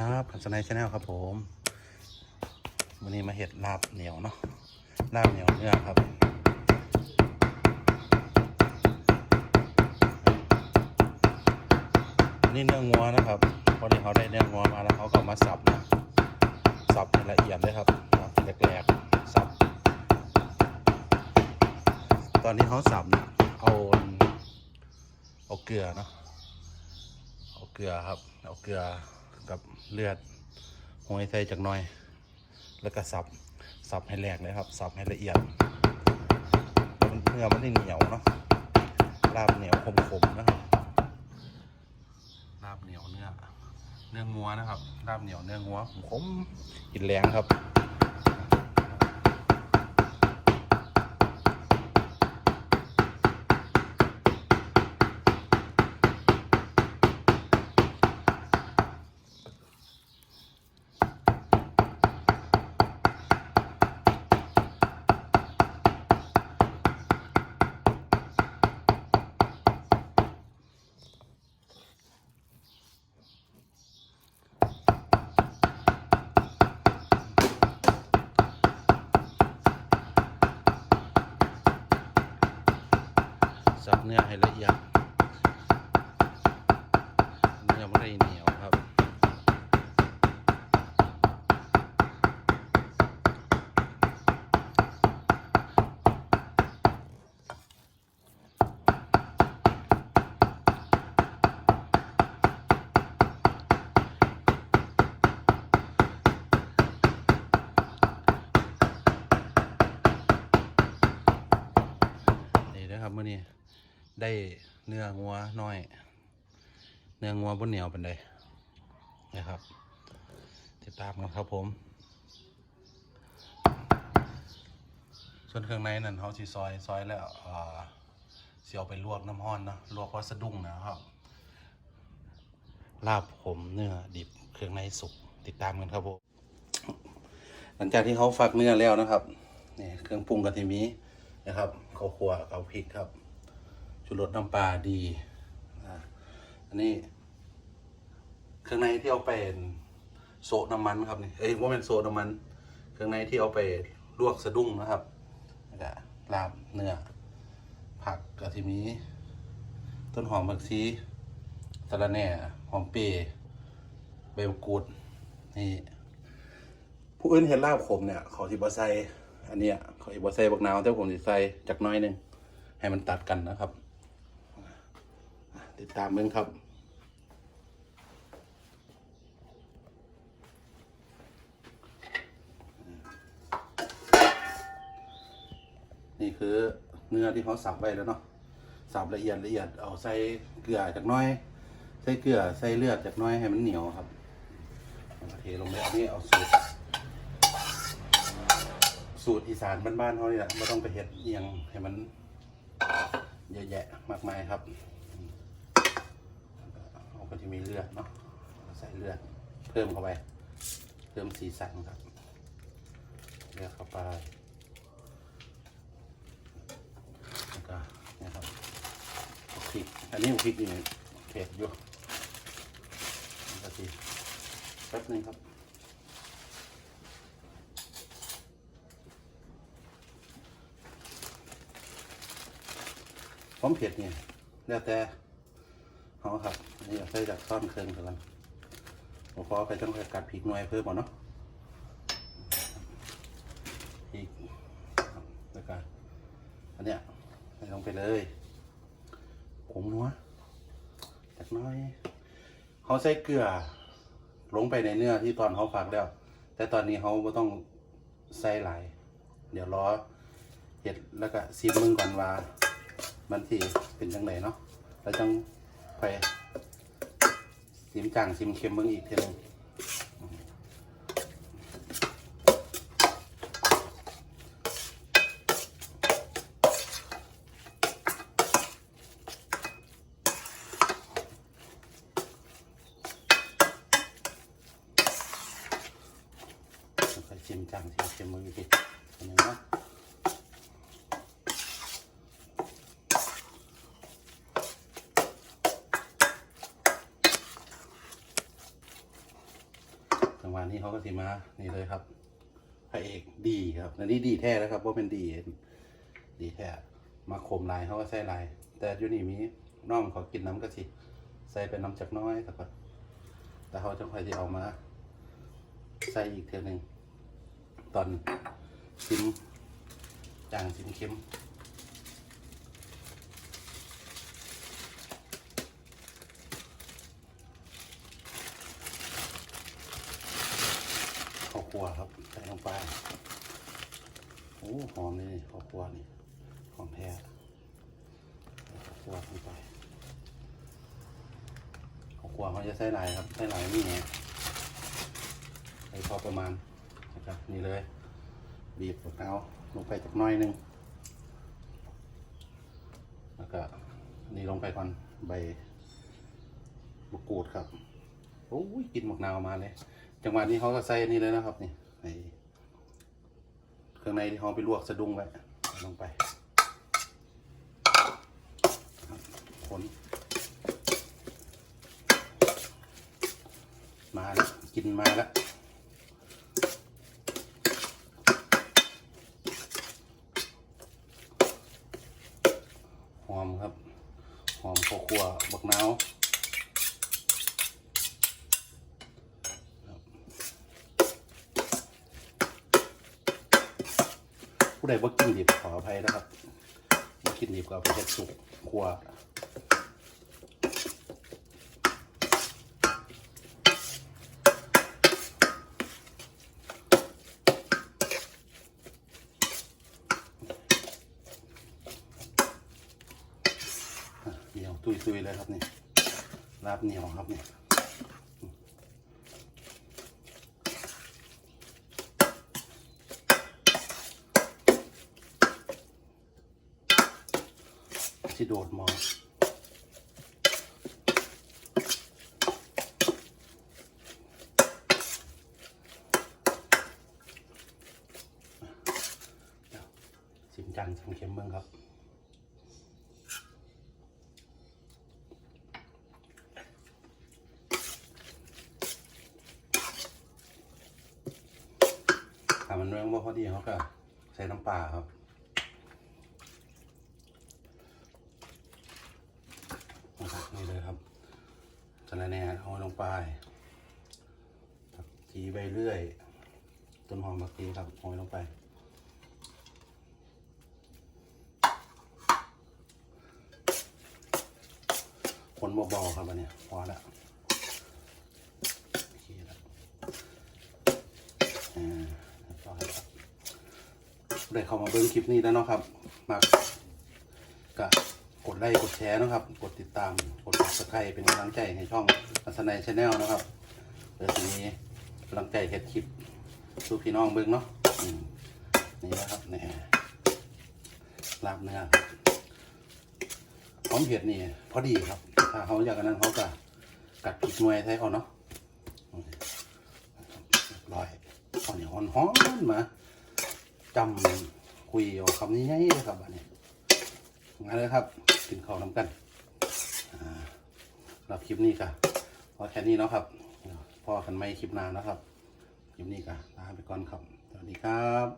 ครับขันสไนชาแนลครับผมวันนี้มาเห็ดลาบเหนียวเนาะลาบเหนียวเนื้อครับนี่เนื้องัวนะครับพอดีเขาได้เนื้องัวมาแล้วเขาก็มาสับนะสับละเอียดเลยครับแหลกๆสับ ตอนนี้เขาสับเนี่ยเอาเอาเกลือเนาะเอาเกลือครับเอาเกลือ เลือดหอยใส่จากหน่อย แล้วก็สับสับให้แหลกเลยครับ สับให้ละเอียดมันเนื้อมันได้เหนียวเนาะลาบเหนียวคมๆนะครับลาบเหนียวเนื้อเนื้องัวนะครับลาบเหนียวเนื้องัวขมกินแรงครับ นื้อให้ละเอียด เนื้อไม่ได้เหนียวครับ นี่นะครับเมื่อนี้ ได้เนื้องัวน้อย เนื้องัวบนเหนียวเป็นไดนะครับ ติดตามกันครับผม ส่วนเครื่องในนั่นเขาสิซอยซอยแล้วเสิเอาไปลวกน้ำห้อนนะลวกวัสดุ้งนะครับ ลาบผมเนื้อดิบเครื่องในสุกติดตามกันครับผมหลังจากที่เขาฟักเนื้อแล้วนะครับนี่เครื่องปรุงกะทิมีนะครับข้าวคั่วข้าวพริกครับ ชูรสน้ำปลาดีอันนี้เครื่องในที่เอาไปโซน้ำมันครับนี่เอ้ยว่าเป็นโซน้ำมัน เครื่องในที่เอาไปลวกสะดุ้งนะครับแล้วก็ลาบเนื้อผักกะทิมีต้นหอมผักชีสะระแหน่หอมเปรย์ใบมะกรูดนี่ผู้อื่นเห็นลาบขมเนี่ยขาสิบใส่อันเนี้ยขาสิบใส่บักนาวแต่ผมสิใส่จากน้อยหนึ่งให้มันตัดกันนะครับ ติดตามมึงครับนี่คือเนื้อที่เขาสับไว้แล้วเนาะสับละเอียดละเอียดเอาใส่เกลือจากน้อย ใส่เกลือใส่เลือดจากน้อยให้มันเหนียวครับเทลงไปอันนี้เอาสูตร สูตรอีสานบ้านๆเขาเนี่ยไม่ต้องไปเฮ็ดเอียงให้มันเยอะแยะมากมายครับ ก็จะมีเลือดเนาะใส่เลือดเพิ่มเข้าไปเพิ่มสีสันครับเลือดเข้าไปแล้วก็นี่ครับพริกอันนี้พริกนี่เผ็ดอยู่แล้วก็ทีแป๊บนึงครับความเผ็ดเนี่ยแล้วแต่เขาครับ อันนี่ใส่จากซ่อนเครื่องเท่านั้นผมขอไปต้องไปกัดพริกหน่อยเพิ่มก่อนเนาะพริกรับแล้วก็อันเนี้ยใส่ลงไปเลยผงนัวจากน้อยเขาใส่เกลือ ลงไปในเนื้อที่ตอนเขาฝากแล้ว แต่ตอนนี้เขาไม่ต้องใส่หลาย เดี๋ยวรอเห็ดแล้วก็ซีมึงก่อนว่า มันที่เป็นจังไหนเนาะแล้วจังไป ซิมจางซิมเค็มเบิ่งอีกเทีนึงแล้วก็ซิมจางซิมเค็มเบิ่งอีกทีอันนึงนะ น จังหวะ นี้เขาก็สิมานี่เลยครับพระเอกดีครับอันนี้ดีแท้แล้วครับว่าเป็นดีดีแท้มาคมลายเขาก็ใส่ลาย แต่อยู่นี่มีน้องเขากินน้ำก็สิใส่เป็นน้ำจากน้อยแต่ก็แต่เขาจะค่อยที่เอามา ใส่อีกเทีหนึ่งตอนชิมจางชิมเค็ม ข้าวคั่วครับใส่ลงไป โอ้หอมเลยข้าวคั่วนี่ของแท้ข้าวคั่วลงไปข้าวคั่วเขาจะใส่หลายครับใส่หลายนี่ไงใส่พอประมาณนะครับนี่เลย บีบมะนาวลงไปจากน้อยนึงแล้วก็นี่ลงไปก่อนใบมะกรูดครับโอ้ยกินมะนาวมาเลย จังหวะนี้เขาก็ใส่อันนี่เลยนะครับนี่ไเครื่องในที่เขาไปลวกสะดุ้งไว้ลงไปคนมาแล้วกินมาแล้วหอมครับ หอมข้าวคั่วบักนาว ผู้ใดบ่กินดิบขออภัยนะครับบ่กินดิบก็เอาไปเฮ็ดสุกคั่วเหนียวตุยๆเลยครับนี่ลาบเหนียวครับนี่ ที่โดดมองเดี๋ยวชิมจังชิมเค็มเบิ้งครับถ้ามันเรื่องว่าพอดีเขาก็ใส่น้ำปลาครับนี่เลยครับสะระแหน่เอาลงไปผักชีใบเลื่อย ต้นหอมผักชีครับโรยลงไป คนเบาๆครับอันเนี้ยพอละโอเคละอ่าเรียบร้อยครับได้เข้ามาเบิ้งคลิปนี้แล้วเนาะครับมากก็กดไลค์กดแชร์นะครับ กดติดตามกด subscribe เป็นกำลังใจให้ช่องอัศนัยชาแนลนะครับเดี๋ยวทีนี้กำลังใจเฮ็ดคลิปสู่พี่น้องเบิ่งเนาะนี่นะครับนี่ลาบเนื้อครับหอมเผ็ดนี่พอดีครับ ถ้าเขาอยากกันนั้นเขาก็กัดพริกหน่วยใส่เอาเนาะอืมเรียบร้อยข้าวเหนียวหอมมาจำคุยเอาคำนี้ง่ายเลยครับอันนี้งั้นเลยครับกินข้าวนำกัน รับคลิปนี้ก็พอแค่นี้เนาะครับพอกันไม่คลิปหน้านะครับคลิปนี้ก็ลาไปก่อนครับสวัสดีครับ